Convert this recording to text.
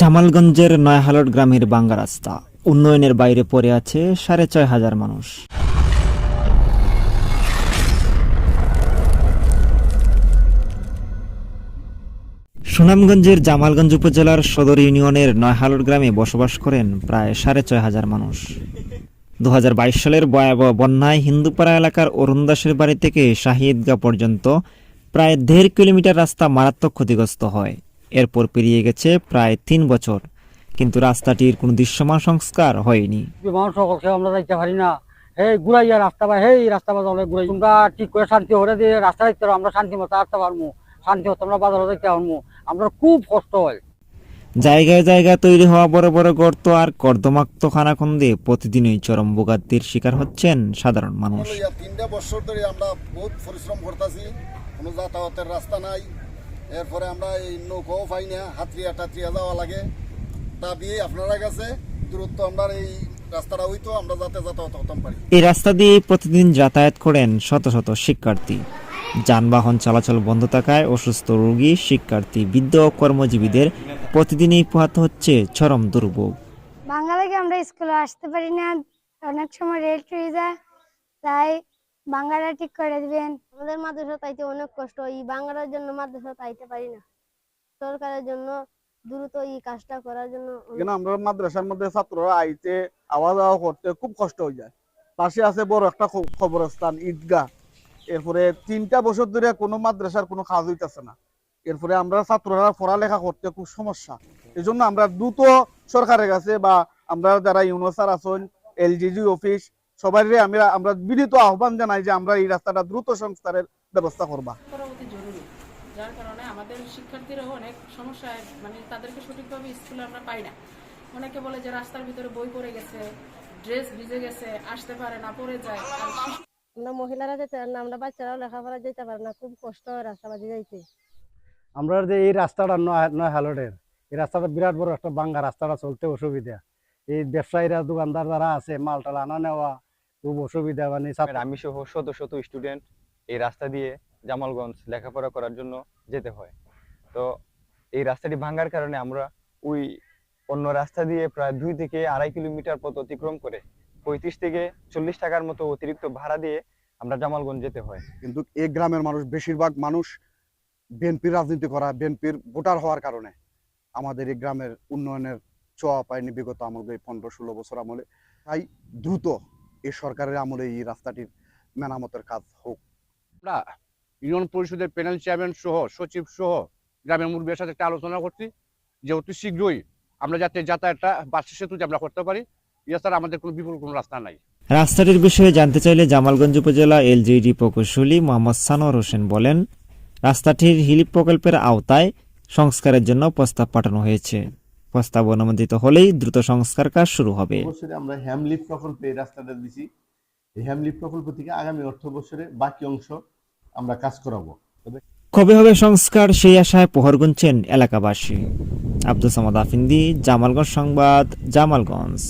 জামালগঞ্জের নয়াহালট গ্রামের বাঙ্গা রাস্তা। উন্নয়নের বাইরে পড়ে আছে সাড়ে ছয় হাজার মানুষ। সুনামগঞ্জের জামালগঞ্জ উপজেলার সদর ইউনিয়নের নয়হালট গ্রামে বসবাস করেন প্রায় সাড়ে ছয় হাজার মানুষ। দু হাজার বাইশ সালের ভয়াবহ বন্যায় হিন্দুপাড়া এলাকার অরুণ দাসের বাড়ি থেকে শাহিদগা পর্যন্ত প্রায় দেড় কিলোমিটার রাস্তা মারাত্মক ক্ষতিগ্রস্ত হয়। এরপর পেরিয়ে গেছে প্রায় তিন বছর। কিন্তু রাস্তাটির কোনো দৃশ্যমান সংস্কার হয়নি। সকলকে আমরা যাইতে পারি না। এই ঘুরাইয়া রাস্তা বা এই রাস্তা বাজার ঘুরাই তোমরা ঠিক করে শান্তি হরে দিয়ে রাস্তা দেখতে আমরা শান্তি মতো আসতে পারব। শান্তি হতো আমরা বাজারে দেখতে পারব। আমরা খুব কষ্ট হয়। জায়গায় জায়গায় তৈরি হওয়া বড় বড় গর্ত আর কর্দমাক্ত খানাখন্দে প্রতিদিনই চরম ভোগান্তির শিকার হচ্ছেন সাধারণ মানুষ। তিনটা বছর ধরে আমরা বহুত পরিশ্রম করতেছি। কোনো যাতায়াতের রাস্তা নাই। এরপরে আমরা এই নৌকাও পাই না হাতরিয়া টাতরিয়া যাওয়া লাগে। দাবি আপনারা কাছে দূরত্ব আমরা এই রাস্তাটা হইতো আমরা যাতে যাতায়াত করতাম পারি। এই রাস্তা দিয়ে প্রতিদিন যাতায়াত করেন শত শত শিক্ষার্থী। যানবাহন চলাচল বন্ধ থাকায় অসুস্থ রোগী শিক্ষার্থী বৃদ্ধ কর্মজীবীদের প্রতিদিনই পোহাতে হচ্ছে চরম দুর্ভোগ। বাংলা আমরা স্কুলে আসতে পারি না অনেক সময় রেল হয়ে যায় তাই বাংলাটা ঠিক করে দিবেন। আমাদের মাদ্রাসা তাইতে অনেক কষ্ট, এই বাংলার জন্য মাদ্রাসা তাইতে পারি না। সরকারের জন্য দ্রুত এই কাজটা করার জন্য এখানে আমরা মাদ্রাসার মধ্যে ছাত্ররা আইতে, আওয়া যাওয়া করতে খুব কষ্ট হয়ে যায়। পাশে আছে বড় একটা খবরস্থান, ঈদগাহ। এরপরে তিনটা বছর ধরে কোনো মাদ্রাসার কোনো কাজ হইতেছে না। এরপরে আমরা ছাত্ররা পড়ালেখা করতে খুব সমস্যা। এই জন্য আমরা দ্রুত সরকারের কাছে বা আমরা যারা ইউনোসার আছেন, এলজিজি অফিস সবাই আমরা আমরা বিনীত আহ্বান জানাই যে আমরা এই রাস্তাটা দ্রুত সংস্কারের ব্যবস্থা করবা। যার কারণে আমাদের শিক্ষার্থীরাও অনেক সমস্যায় মানে তাদেরকে সঠিকভাবে স্কুলে আমরা পাই না। অনেকে বলে যে রাস্তার ভিতরে বই পড়ে গেছে ড্রেস ভিজে গেছে আসতে পারে না পড়ে যায়। আমরা মহিলারা যেতে পারি না আমরা বাচ্চারাও লেখাপড়া যেতে পারি না খুব কষ্ট হয় রাস্তা বাজি যাইতে। আমরা যে এই রাস্তাটা নয় নয় হালটের এই রাস্তাটা বিরাট বড় একটা বাঙ্গা রাস্তাটা চলতে অসুবিধা। এই ব্যবসায়ীরা দোকানদার যারা আছে মাল টাল আনা নেওয়া খুব অসুবিধা মানে আমি সহ শত শত স্টুডেন্ট এই রাস্তা দিয়ে জামালগঞ্জ লেখাপড়া করার জন্য যেতে হয়। তো এই রাস্তাটি ভাঙার কারণে আমরা ওই অন্য রাস্তা দিয়ে প্রায় দুই থেকে আড়াই কিলোমিটার পথ অতিক্রম করে পঁয়ত্রিশ থেকে চল্লিশ টাকার মতো অতিরিক্ত ভাড়া দিয়ে আমরা জামালগঞ্জ যেতে হয়। কিন্তু এই গ্রামের মানুষ বেশিরভাগ মানুষ বিএনপির রাজনীতি করা বিএনপির ভোটার হওয়ার কারণে আমাদের এই গ্রামের উন্নয়নের ছোঁয়া পায়নি বিগত আমাদের এই পনেরো ষোলো বছর আমলে। তাই দ্রুত এই সরকারের আমলে এই রাস্তাটির মেরামতের কাজ হোক। আমরা ইউনিয়ন পরিষদের প্যানেল চেয়ারম্যান সহ সচিব সহ গ্রামের মুরব্বীর সাথে একটা আলোচনা করছি যে অতি শীঘ্রই আমরা যাতে যাতায়াতটা বাস সেতুতে আমরা করতে পারি। এছাড়া আমাদের কোনো বিপুল কোনো রাস্তা নাই। রাস্তাটির বিষয়ে জানতে চাইলে জামালগঞ্জ উপজেলা এলজিডি প্রকৌশলী মোহাম্মদ সানোয়ার হোসেন বলেন রাস্তাটির হিলিপ প্রকল্পের আওতায় সংস্কারের জন্য প্রস্তাব পাঠানো হয়েছে। প্রস্তাব অনুমোদিত হলেই দ্রুত সংস্কার কাজ শুরু হবে। আমরা প্রকল্পে রাস্তাটা দিছি। এই প্রকল্প থেকে আগামী অর্থ বছরে বাকি অংশ আমরা কাজ করাবো। কবে হবে সংস্কার সেই আশায় প্রহর গুনছেন এলাকাবাসী। আব্দুল সামাদ আফিন্দি জামালগঞ্জ সংবাদ জামালগঞ্জ।